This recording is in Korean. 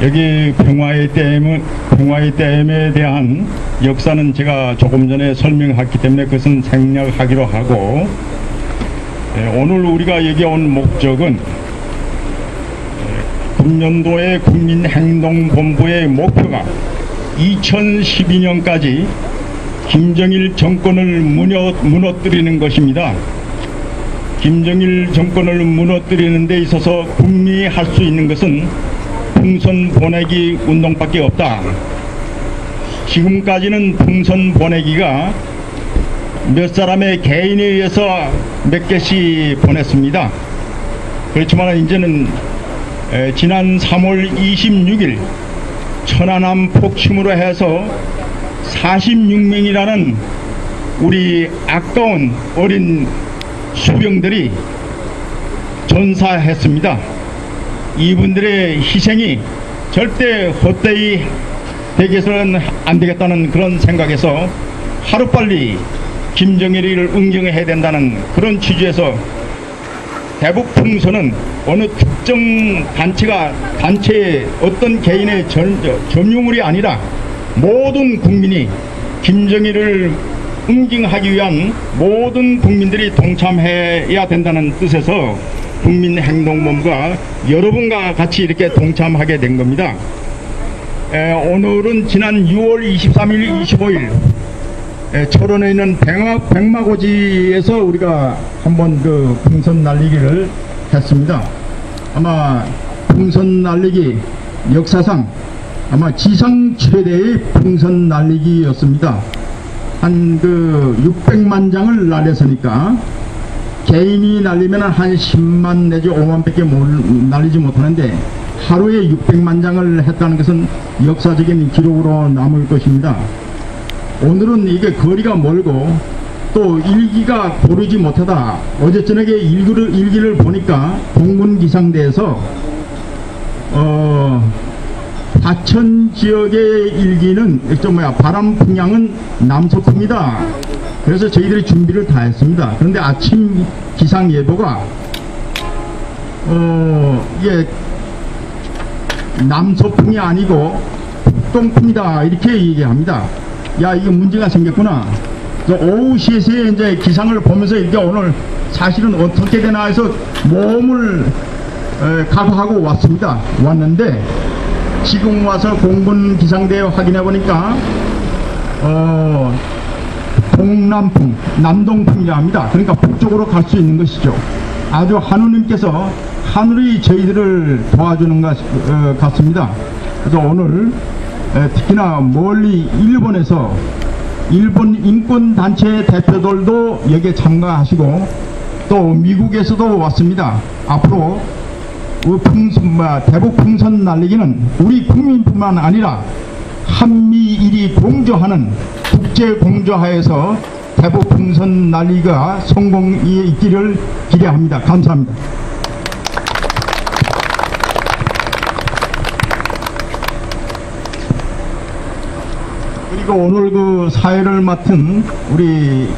여기 평화의 댐은 평화의 댐에 대한 역사는 제가 조금 전에 설명했기 때문에 그것은 생략하기로 하고 예, 오늘 우리가 여기 온 목적은 예, 금년도의 국민행동본부의 목표가 2012년까지 김정일 정권을 무너, 무너뜨리는 것입니다. 김정일 정권을 무너뜨리는 데 있어서 국민이 할 수 있는 것은 풍선 보내기 운동밖에 없다. 지금까지는 풍선 보내기가 몇 사람의 개인에 의해서 몇 개씩 보냈습니다. 그렇지만 이제는 에, 지난 3월 26일 천안함 폭침으로 해서 46명이라는 우리 아까운 어린 수병들이 전사했습니다. 이분들의 희생이 절대 헛되이 되게서는 안 되겠다는 그런 생각에서 하루빨리 김정일이를 응징해야 된다는 그런 취지에서 대북 풍선은 어느 특정 단체가 단체의 어떤 개인의 전, 저, 점유물이 아니라 모든 국민이 김정일을 응징하기 위한 모든 국민들이 동참해야 된다는 뜻에서 국민행동본부가 여러분과 같이 이렇게 동참하게 된 겁니다. 에, 오늘은 지난 6월 23일, 25일 에, 철원에 있는 백마, 백마고지에서 우리가 한번 그 풍선 날리기를 했습니다. 아마 풍선 날리기 역사상 아마 지상 최대의 풍선 날리기였습니다. 한 그 600만 장을 날렸으니까 개인이 날리면 한 10만 내지 5만 밖에 못 날리지 못하는데 하루에 600만 장을 했다는 것은 역사적인 기록으로 남을 것입니다. 오늘은 이게 거리가 멀고 또 일기가 고르지 못하다 어제 저녁에 일기를, 일기를 보니까 공군기상대에서 어 하천 지역의 일기는 좀 뭐야 바람 풍향은 남서풍이다. 그래서 저희들이 준비를 다 했습니다. 그런데 아침 기상 예보가 어 이게 남서풍이 아니고 북동풍이다 이렇게 얘기합니다. 야 이게 문제가 생겼구나. 오후 시에 이제 기상을 보면서 이게 오늘 사실은 어떻게 되나 해서 몸을 에, 각오하고 왔습니다. 왔는데 지금 와서 공군 기상대에 확인해 보니까 어 동남풍, 남동풍이라 합니다. 그러니까 북쪽으로 갈 수 있는 것이죠. 아주 하느님께서 하늘이 저희들을 도와주는 것 어, 같습니다. 그래서 오늘 에, 특히나 멀리 일본에서 일본 인권 단체 대표들도 여기에 참가하시고 또 미국에서도 왔습니다. 앞으로 그 풍선, 뭐야, 대북 풍선 날리기는 우리 국민뿐만 아니라 한미일이 공조하는 국제 공조하에서 대북 풍선 날리기가 성공이 있기를 기대합니다. 감사합니다. 그리고 오늘 그 사회를 맡은 우리